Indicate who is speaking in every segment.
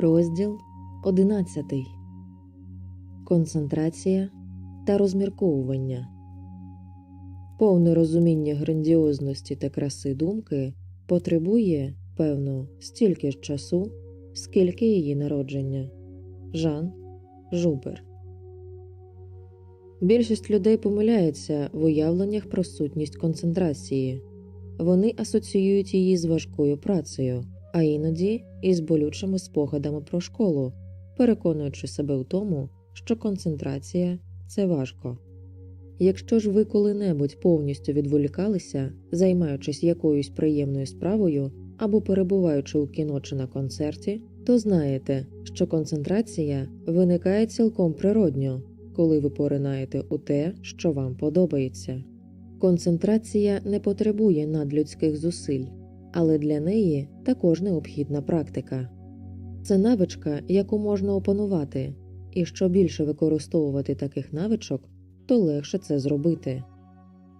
Speaker 1: Розділ 11. Концентрація та розмірковування. Повне розуміння грандіозності та краси думки потребує, певно, стільки ж часу, скільки її народження. Жан Жубер. Більшість людей помиляється в уявленнях про сутність концентрації. Вони асоціюють її з важкою працею, а іноді із болючими спогадами про школу, переконуючи себе в тому, що концентрація це важко. Якщо ж ви коли-небудь повністю відволікалися, займаючись якоюсь приємною справою або перебуваючи у кіно чи на концерті, то знаєте, що концентрація виникає цілком природньо, коли ви поринаєте у те, що вам подобається. Концентрація не потребує надлюдських зусиль, але для неї також необхідна практика. Це навичка, яку можна опанувати, і що більше використовувати таких навичок, то легше це зробити.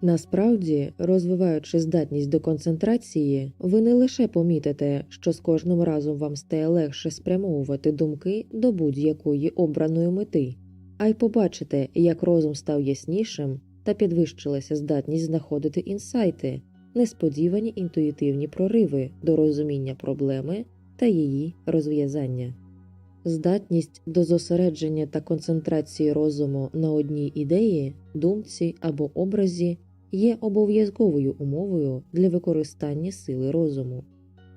Speaker 1: Насправді, розвиваючи здатність до концентрації, ви не лише помітите, що з кожним разом вам стає легше спрямовувати думки до будь-якої обраної мети, а й побачите, як розум став яснішим та підвищилася здатність знаходити інсайти, несподівані інтуїтивні прориви до розуміння проблеми та її розв'язання. Здатність до зосередження та концентрації розуму на одній ідеї, думці або образі є обов'язковою умовою для використання сили розуму.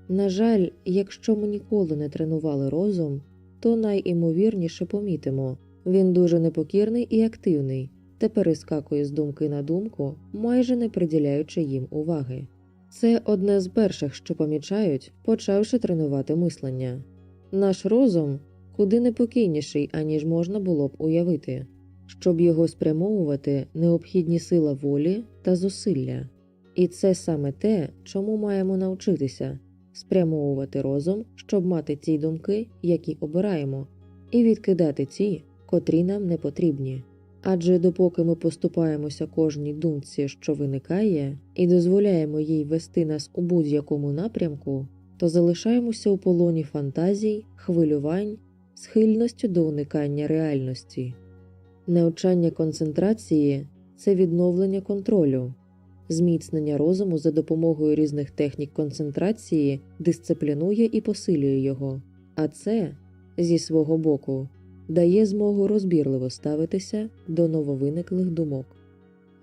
Speaker 1: На жаль, якщо ми ніколи не тренували розум, то найімовірніше помітимо, він дуже непокірний і активний та перескакує з думки на думку, майже не приділяючи їм уваги. Це одне з перших, що помічають, почавши тренувати мислення. Наш розум куди непокійніший, аніж можна було б уявити. Щоб його спрямовувати, необхідні сила волі та зусилля. І це саме те, чому маємо навчитися спрямовувати розум, щоб мати ті думки, які обираємо, і відкидати ті, котрі нам не потрібні. Адже допоки ми поступаємося кожній думці, що виникає, і дозволяємо їй вести нас у будь-якому напрямку, то залишаємося у полоні фантазій, хвилювань, схильністю до уникання реальності. Навчання концентрації це відновлення контролю, зміцнення розуму за допомогою різних технік концентрації дисциплінує і посилює його, а це зі свого боку дає змогу розбірливо ставитися до нововиниклих думок.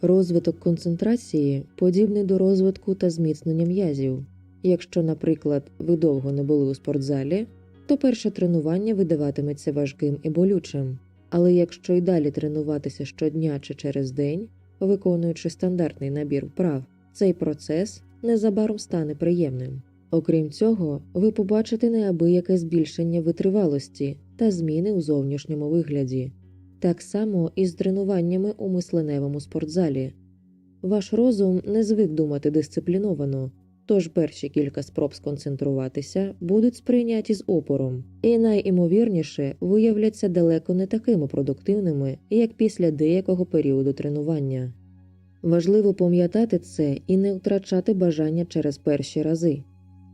Speaker 1: Розвиток концентрації подібний до розвитку та зміцнення м'язів. Якщо, наприклад, ви довго не були у спортзалі, то перше тренування видаватиметься важким і болючим. Але якщо й далі тренуватися щодня чи через день, виконуючи стандартний набір вправ, цей процес незабаром стане приємним. Окрім цього, ви побачите неабияке збільшення витривалості та зміни у зовнішньому вигляді, так само і з тренуваннями у мисленевому спортзалі. Ваш розум не звик думати дисципліновано, тож перші кілька спроб сконцентруватися будуть сприйняті з опором, і найімовірніше виявляться далеко не такими продуктивними, як після деякого періоду тренування. Важливо пам'ятати це і не втрачати бажання через перші рази.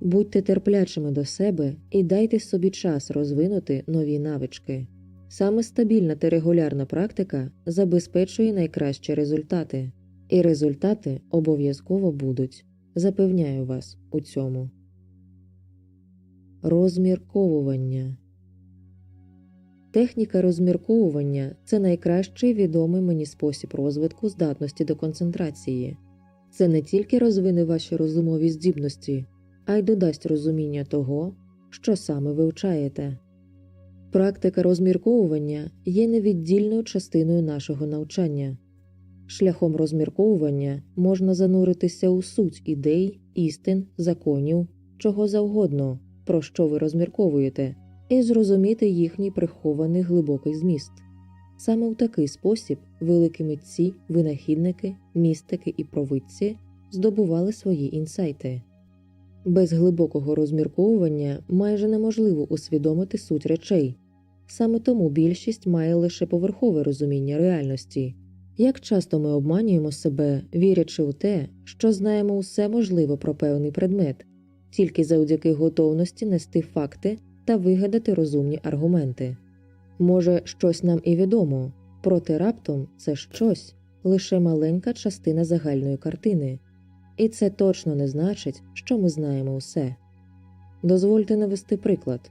Speaker 1: Будьте терплячими до себе і дайте собі час розвинути нові навички. Саме стабільна та регулярна практика забезпечує найкращі результати, і результати обов'язково будуть. Запевняю вас у цьому. Розмірковування Техніка розмірковування це найкращий відомий мені спосіб розвитку здатності до концентрації. Це не тільки розвине ваші розумові здібності, а й додасть розуміння того, що саме вивчаєте. Практика розмірковування є невіддільною частиною нашого навчання. Шляхом розмірковування можна зануритися у суть ідей, істин, законів, чого завгодно, про що ви розмірковуєте, і зрозуміти їхній прихований глибокий зміст. Саме в такий спосіб великі митці, винахідники, містики і провидці здобували свої інсайти. Без глибокого розмірковування майже неможливо усвідомити суть речей. Саме тому більшість має лише поверхове розуміння реальності. Як часто ми обманюємо себе, вірячи у те, що знаємо усе можливе про певний предмет, тільки завдяки готовності нести факти та вигадати розумні аргументи. Може, щось нам і відомо, проте раптом це щось лише маленька частина загальної картини, і це точно не значить, що ми знаємо усе. Дозвольте навести приклад.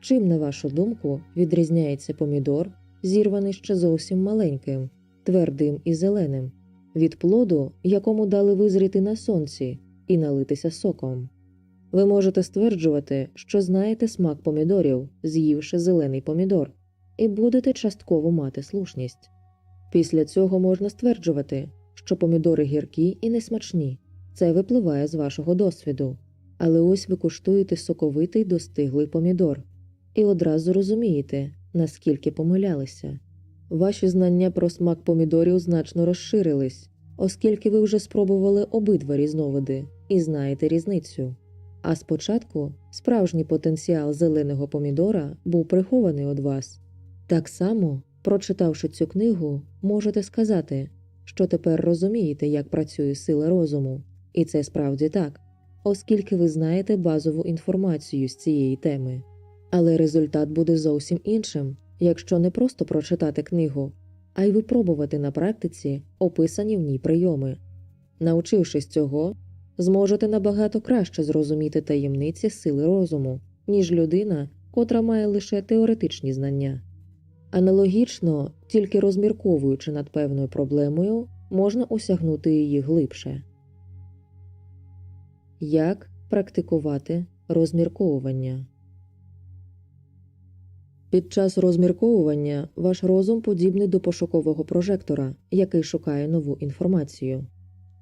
Speaker 1: Чим, на вашу думку, відрізняється помідор, зірваний ще зовсім маленьким, твердим і зеленим, від плоду, якому дали визріти на сонці і налитися соком? Ви можете стверджувати, що знаєте смак помідорів, з'ївши зелений помідор, і будете частково мати слушність. Після цього можна стверджувати, що помідори гіркі і несмачні. Це випливає з вашого досвіду. Але ось ви куштуєте соковитий достиглий помідор і одразу розумієте, наскільки помилялися. Ваші знання про смак помідорів значно розширились, оскільки ви вже спробували обидва різновиди і знаєте різницю. А спочатку справжній потенціал зеленого помідора був прихований від вас. Так само, прочитавши цю книгу, можете сказати, що тепер розумієте, як працює сила розуму, і це справді так, оскільки ви знаєте базову інформацію з цієї теми. Але результат буде зовсім іншим, якщо не просто прочитати книгу, а й випробувати на практиці описані в ній прийоми. Навчившись цього, зможете набагато краще зрозуміти таємниці сили розуму, ніж людина, котра має лише теоретичні знання. Аналогічно, тільки розмірковуючи над певною проблемою, можна осягнути її глибше. Як практикувати розмірковування? Під час розмірковування ваш розум подібний до пошукового прожектора, який шукає нову інформацію.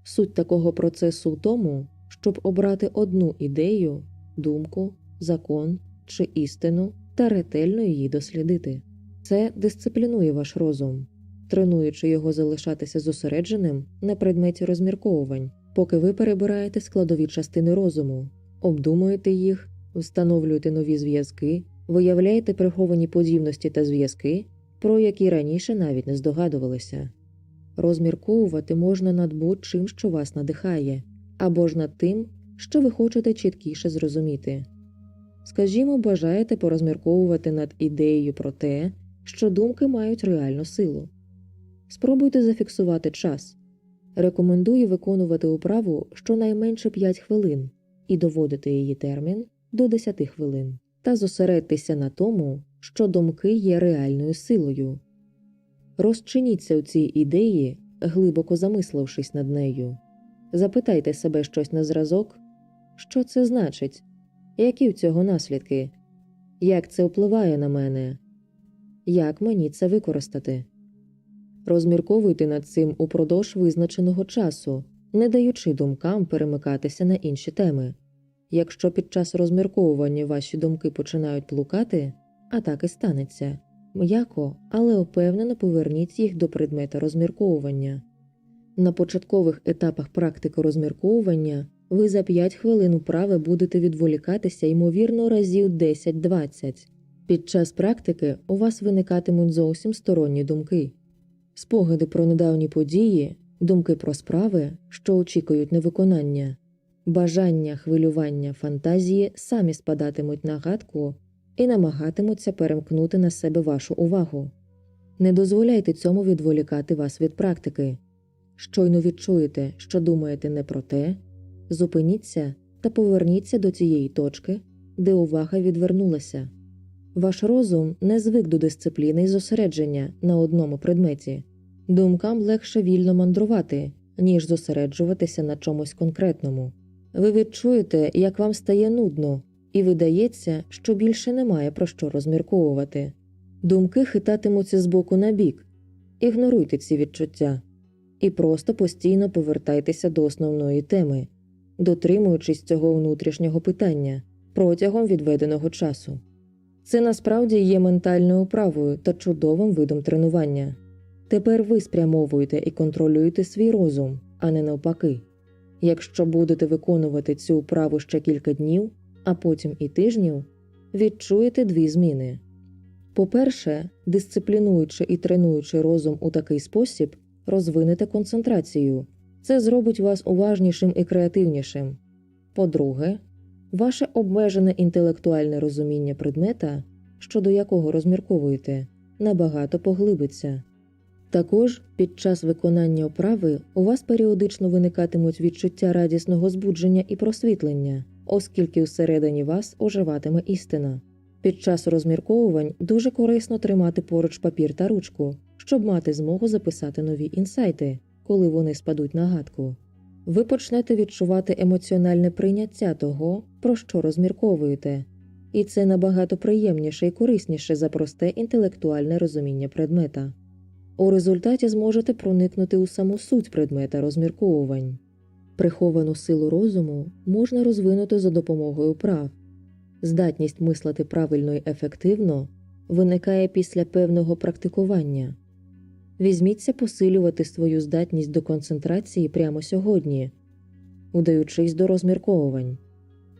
Speaker 1: Суть такого процесу в тому, щоб обрати одну ідею, думку, закон чи істину та ретельно її дослідити. Це дисциплінує ваш розум, тренуючи його залишатися зосередженим на предметі розмірковувань, поки ви перебираєте складові частини розуму, обдумуєте їх, встановлюєте нові зв'язки, виявляєте приховані подібності та зв'язки, про які раніше навіть не здогадувалися. Розмірковувати можна над будь-чим, що вас надихає, або ж над тим, що ви хочете чіткіше зрозуміти. Скажімо, бажаєте порозмірковувати над ідеєю про те, що думки мають реальну силу. Спробуйте зафіксувати час. Рекомендую виконувати управу щонайменше 5 хвилин і доводити її термін до 10 хвилин, та зосередьтеся на тому, що думки є реальною силою. Розчиніться у цій ідеї, глибоко замислившись над нею. Запитайте себе щось на зразок, що це значить, які в цього наслідки, як це впливає на мене, як мені це використати. Розмірковуйте над цим упродовж визначеного часу, не даючи думкам перемикатися на інші теми. Якщо під час розмірковування ваші думки починають плукати, а так і станеться, м'яко, але упевнено поверніть їх до предмета розмірковування. На початкових етапах практики розмірковування ви за 5 хвилин управи будете відволікатися ймовірно разів 10-20. Під час практики у вас виникатимуть зовсім сторонні думки, спогади про недавні події, думки про справи, що очікують на виконання, бажання, хвилювання, фантазії самі спадатимуть на гадку і намагатимуться перемкнути на себе вашу увагу. Не дозволяйте цьому відволікати вас від практики. Щойно відчуєте, що думаєте не про те, зупиніться та поверніться до цієї точки, де увага відвернулася. Ваш розум не звик до дисципліни і зосередження на одному предметі. Думкам легше вільно мандрувати, ніж зосереджуватися на чомусь конкретному. Ви відчуєте, як вам стає нудно, і видається, що більше немає про що розмірковувати. Думки хитатимуться з боку на бік. Ігноруйте ці відчуття і просто постійно повертайтеся до основної теми, дотримуючись цього внутрішнього питання протягом відведеного часу. Це насправді є ментальною управою та чудовим видом тренування. Тепер ви спрямовуєте і контролюєте свій розум, а не навпаки. Якщо будете виконувати цю управу ще кілька днів, а потім і тижнів, відчуєте дві зміни. По-перше, дисциплінуючи і тренуючи розум у такий спосіб, розвинете концентрацію. Це зробить вас уважнішим і креативнішим. По-друге, ваше обмежене інтелектуальне розуміння предмета, щодо якого розмірковуєте, набагато поглибиться. Також під час виконання оправи у вас періодично виникатимуть відчуття радісного збудження і просвітлення, оскільки всередині вас оживатиме істина. Під час розмірковувань дуже корисно тримати поруч папір та ручку, щоб мати змогу записати нові інсайти, коли вони спадуть на гадку. Ви почнете відчувати емоціональне прийняття того, про що розмірковуєте, і це набагато приємніше і корисніше за просте інтелектуальне розуміння предмета. У результаті зможете проникнути у саму суть предмета розмірковувань. Приховану силу розуму можна розвинути за допомогою прав. Здатність мислити правильно і ефективно виникає після певного практикування. Візьміться посилювати свою здатність до концентрації прямо сьогодні, удаючись до розмірковувань.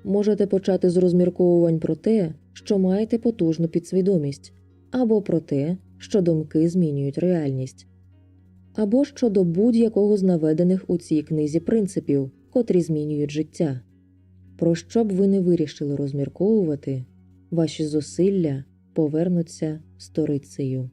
Speaker 1: Можете почати з розмірковувань про те, що маєте потужну підсвідомість, або про те, що думки змінюють реальність, або щодо будь-якого з наведених у цій книзі принципів, котрі змінюють життя. Про що б ви не вирішили розмірковувати, ваші зусилля повернуться сторицею.